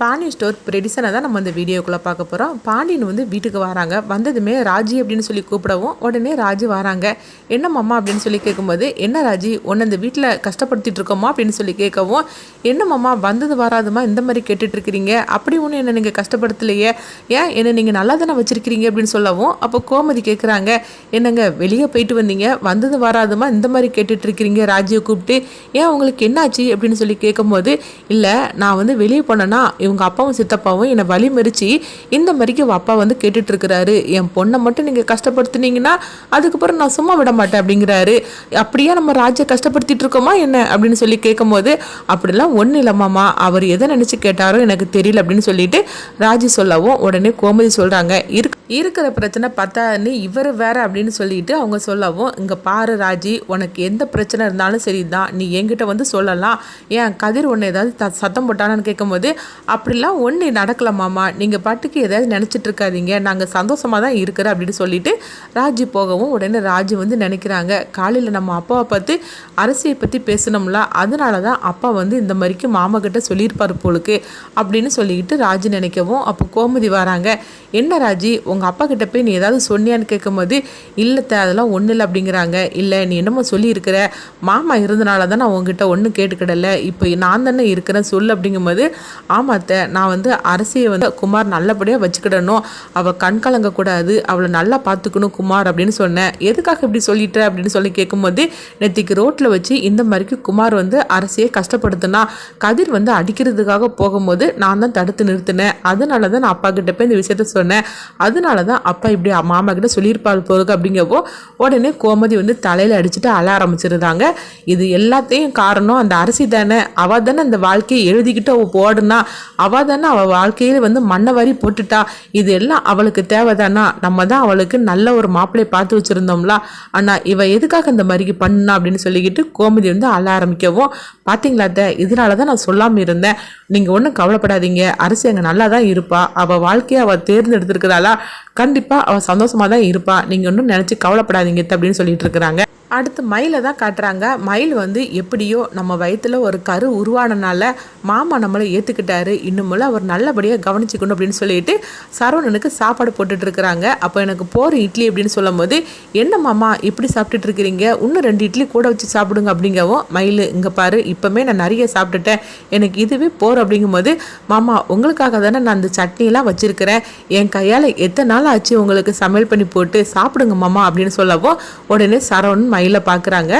Pandi store ப்ரெடிசனை தான் நம்ம இந்த வீடியோக்குள்ளே பார்க்க போகிறோம். பாண்டியன் வந்து வீட்டுக்கு வராங்க. வந்ததுமே ராஜி அப்படின்னு சொல்லி கூப்பிடவும் உடனே ராஜி வராங்க. என்ன மாமா அப்படின்னு சொல்லி கேட்கும்போது என்ன ராஜி உன்னை இந்த வீட்டில் கஷ்டப்படுத்திட்டு இருக்கோமா அப்படின்னு சொல்லி கேட்கவும் என்ன மாமா வந்தது வராதுமா? இந்த மாதிரி கேட்டுட்ருக்கிறீங்க அப்படி ஒன்றும் என்ன நீங்கள் கஷ்டப்படுத்தலையே. ஏன் என்னை நீங்கள் நல்லா தானே வச்சுருக்கிறீங்க அப்படின்னு சொல்லவும் அப்போ கோமதி கேட்குறாங்க. என்னங்க வெளியே போயிட்டு வந்தீங்க? வந்தது வராதுமா? இந்த மாதிரி கேட்டுட்ருக்கிறீங்க ராஜியை கூப்பிட்டு. ஏன் உங்களுக்கு என்னாச்சு அப்படின்னு சொல்லி கேட்கும்போது இல்லை நான் வந்து வெளியே போனேன்னா இவங்க அப்பாவும் சித்தப்பாவும் என்னை வழி மறிச்சு இந்த மாதிரிக்கு உன் அப்பா வந்து கேட்டுட்ருக்கிறாரு. என் பொண்ணை மட்டும் நீங்கள் கஷ்டப்படுத்துனீங்கன்னா அதுக்கப்புறம் நான் சும்மா விட மாட்டேன் அப்படிங்கிறாரு. அப்படியே நம்ம ராஜ்ய கஷ்டப்படுத்திட்டு இருக்கோமா என்ன? அப்படின்னு சொல்லி கேட்கும்போது அப்படிலாம் ஒன்றும் இல்லைம்மாமா அவர் எதை நினச்சி கேட்டாரோ எனக்கு தெரியல அப்படின்னு சொல்லிட்டு ராஜி சொல்லவும் உடனே கோமதி சொல்கிறாங்க இருக்கு இருக்கிற பிரச்சனை பத்தாதுன்னு இவர் வேற அப்படின்னு சொல்லிட்டு அவங்க சொல்லவும் இங்கே பாரு ராஜி உனக்கு எந்த பிரச்சனை இருந்தாலும் சரிதான். நீ என்கிட்ட வந்து சொல்லலாம். ஏன் கதிர் ஒன்று ஏதாவது சத்தம் போட்டானான்னு கேட்கும்போது அப்படிலாம் ஒன்று நடக்கல மாமா. நீங்கள் பாட்டுக்கு ஏதாவது நினச்சிட்டு இருக்காதீங்க. நாங்கள் சந்தோஷமாக தான் இருக்கிற அப்படின்னு சொல்லிட்டு ராஜி போகவும் உடனே ராஜி வந்து நினைக்கிறாங்க. காலையில் நம்ம அப்பாவை பார்த்து அரசியை பற்றி பேசணும்ல. அதனால தான் அப்பா வந்து இந்த மாதிரிக்கு மாமா கிட்ட சொல்லியிருப்பார் போலுக்கு அப்படின்னு சொல்லிக்கிட்டு ராஜி நினைக்கவும் அப்போ கோமதி வராங்க. என்ன ராஜி உங்கள் அப்பா கிட்ட போய் நீ ஏதாவது சொன்னியான்னு கேட்கும்போது இல்லைத்த அதெல்லாம் ஒன்றும் இல்லை அப்படிங்கிறாங்க. இல்லை நீ என்னமோ சொல்லியிருக்கிற. மாமா இருந்தனால தான் நான் உங்ககிட்ட ஒன்றும் கேட்டுக்கிடல. இப்போ நான் தானே இருக்கிறேன். சொல்லு அப்படிங்கும்போது ஆமாம் ஆமாத்த நான் வந்து அரசியை வந்து குமார் நல்லபடியாக வச்சுக்கிடணும். அவள் கண் கலங்கக்கூடாது அவளை நல்லா பார்த்துக்கணும் குமார் அப்படின்னு சொன்னேன். எதுக்காக இப்படி சொல்லிட்ட அப்படின்னு சொல்லி கேட்கும்போது நேற்றுக்கு ரோட்டில் வச்சு இந்த மாதிரிக்கு குமார் வந்து அரசியை கஷ்டப்படுத்தினா கதிர் வந்து அடிக்கிறதுக்காக போகும்போது நான் தான் தடுத்து நிறுத்தினேன். அதனால தான் நான் அப்பா கிட்ட போய் இந்த விஷயத்த சொன்னேன். அதனால தான் அப்பா இப்படி மாமா கிட்ட சொல்லியிருப்பாரு போருக்கு அப்படிங்கப்போ உடனே கோமதி வந்து தலையில் அடிச்சுட்டு அழ ஆரம்பிச்சிருந்தாங்க. இது எல்லாத்தையும் காரணம் அந்த அரசி தானே. அவள் தானே அந்த வாழ்க்கையை எழுதிக்கிட்டு அவள் போடுனா. அவள் தானே அவள் வாழ்க்கையில் வந்து மண்ணை வாரி போட்டுட்டா. இது எல்லாம் அவளுக்கு தேவைதானா? நம்ம தான் அவளுக்கு நல்ல ஒரு மாப்பிள்ளையை பார்த்து வச்சுருந்தோம்ல. ஆனால் இவள் எதுக்காக இந்த மாதிரிக்கு பண்ணா அப்படின்னு சொல்லிக்கிட்டு கோமதி வந்து அழ ஆரம்பிக்கவும் பார்த்தீங்களா அத்தை? இதனால தான் நான் சொல்லாமல் இருந்தேன். நீங்கள் ஒன்றும் கவலைப்படாதீங்க. அரசு அங்கே நல்லா தான் இருப்பா. அவள் வாழ்க்கையை அவள் தேர்ந்தெடுத்திருக்கிறதால கண்டிப்பாக அவள் சந்தோஷமாக தான் இருப்பா. நீங்கள் ஒன்றும் நினச்சி கவலைப்படாதீங்க அப்படின்னு சொல்லிட்டு இருக்கிறாங்க. அடுத்து மயிலை தான் காட்டுறாங்க. மயில் வந்து எப்படியோ நம்ம வயித்துல ஒரு கரு உருவானனால மாமா நம்மளை ஏற்றுக்கிட்டாரு இன்னுமெல்லாம் அவர் நல்லபடியாக கவனிச்சுக்கணும் அப்படின்னு சொல்லிட்டு சரவணனுக்கு சாப்பாடு போட்டுட்டு இருக்கிறாங்க. அப்போ எனக்கு போகிற இட்லி அப்படின்னு சொல்லும்போது என்ன மாமா இப்படி சாப்பிட்டுட்டு இருக்கிறீங்க? இன்னும் ரெண்டு இட்லி கூட வச்சு சாப்பிடுங்க அப்படிங்கவும் மயில் இங்கே பாரு இப்போமே நான் நிறைய சாப்பிட்டுட்டேன். எனக்கு இதுவே போகிற அப்படிங்கும்போது மாமா உங்களுக்காக தானே நான் அந்த சட்னியெல்லாம் வச்சுருக்கிறேன். என் கையால் எத்தனை நாள் ஆச்சு உங்களுக்கு சமையல் பண்ணி போட்டு சாப்பிடுங்க மாமா அப்படின்னு சொல்லவும் உடனே சரவணன் மயிலை பார்க்குறாங்க.